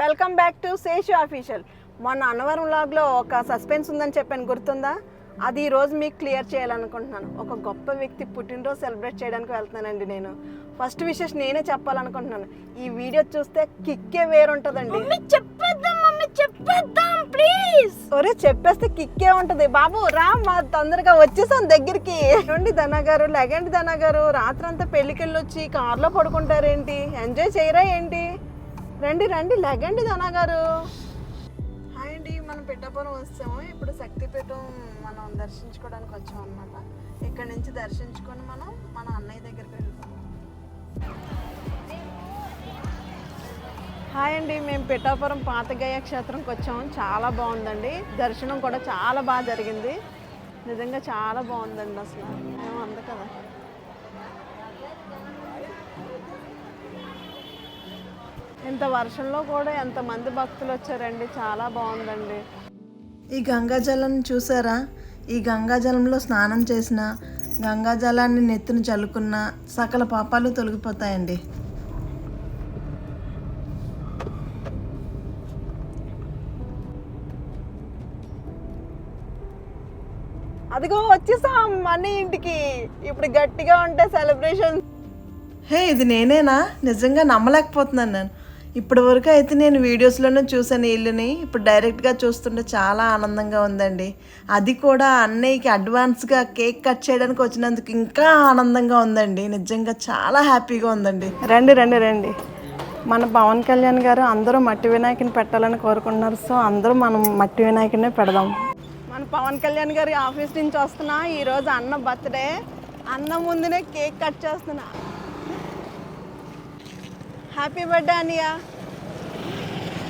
Welcome back to Seshu official. మొన్న అన్నవరం వ్లాగ్లో ఒక సస్పెన్స్ ఉందని చెప్పాను గుర్తుందా? అది ఈ రోజు మీకు క్లియర్ చేయాలనుకుంటున్నాను. ఒక గొప్ప వ్యక్తి పుట్టినరోజు సెలబ్రేట్ చేయడానికి వెళ్తున్నానండి నేను. ఫస్ట్ విషెస్ నేనే చెప్పాలనుకుంటున్నాను. ఈ వీడియో చూస్తే కిక్కే వేరుంటుందండి. ప్లీజ్! ఒరే చెప్పేస్తే కిక్కే ఉంటది. బాబు రా మా తొందరగా వచ్చేసాం దగ్గరికి. ఏమండి ధనా గారు లెగండి ధనా గారు. రాత్రంతా పెళ్ళికి వెళ్ళొచ్చి కార్లో పడుకుంటారేంటి? ఎంజాయ్ చేయరా ఏంటి? రండి రండి లెగండి ధనా గారు. హాయ్ అండి మనం పిఠాపురం వస్తాము. ఇప్పుడు శక్తిపీఠం మనం దర్శించుకోవడానికి వచ్చాం అనమాట ఇక్కడ నుంచి దర్శించుకొని మనం మన అన్నయ్య దగ్గరికి వెళ్తాం. హాయ్ అండి మేము పిఠాపురం పాతగయ్య క్షేత్రంకి వచ్చాము. చాలా బాగుందండి. దర్శనం కూడా చాలా బాగా జరిగింది. నిజంగా చాలా బాగుందండి అసలు. ఏమో అంద కదా. ఇంత వర్షంలో కూడా ఎంతమంది భక్తులు వచ్చారండి. చాలా బాగుందండి. ఈ గంగాజలం చూసారా? ఈ గంగాజలంలో స్నానం చేసిన గంగాజలాన్ని నెత్తిన చల్లుకున్న సకల పాపాలు తొలగిపోతాయండి. అదిగో వచ్చేసాం మన ఇంటికి. ఇప్పుడు గట్టిగా ఉంటే సెలబ్రేషన్ హే ఇది నేనేనా? నిజంగా నమ్మలేకపోతున్నాను నేను. ఇప్పటి వరకు అయితే నేను వీడియోస్లోనే చూసాను ఇల్లుని ఇప్పుడు డైరెక్ట్గా చూస్తుంటే చాలా ఆనందంగా ఉందండి. అది కూడా అన్నయ్యకి అడ్వాన్స్గా కేక్ కట్ చేయడానికి వచ్చినందుకు ఇంకా ఆనందంగా ఉందండి. నిజంగా చాలా హ్యాపీగా ఉందండి. రండి రండి రండి. మన పవన్ కళ్యాణ్ గారు అందరూ మట్టి వినాయకుని పెట్టాలని కోరుకుంటున్నారు. సో అందరూ మనం మట్టి వినాయకుడినే పెడదాం. మన పవన్ కళ్యాణ్ గారి ఆఫీస్ నుంచి వస్తున్నా. ఈరోజు అన్న బర్త్డే. అన్న ముందునే కేక్ కట్ చేస్తున్నా. హ్యాపీ బర్త్డే అనియా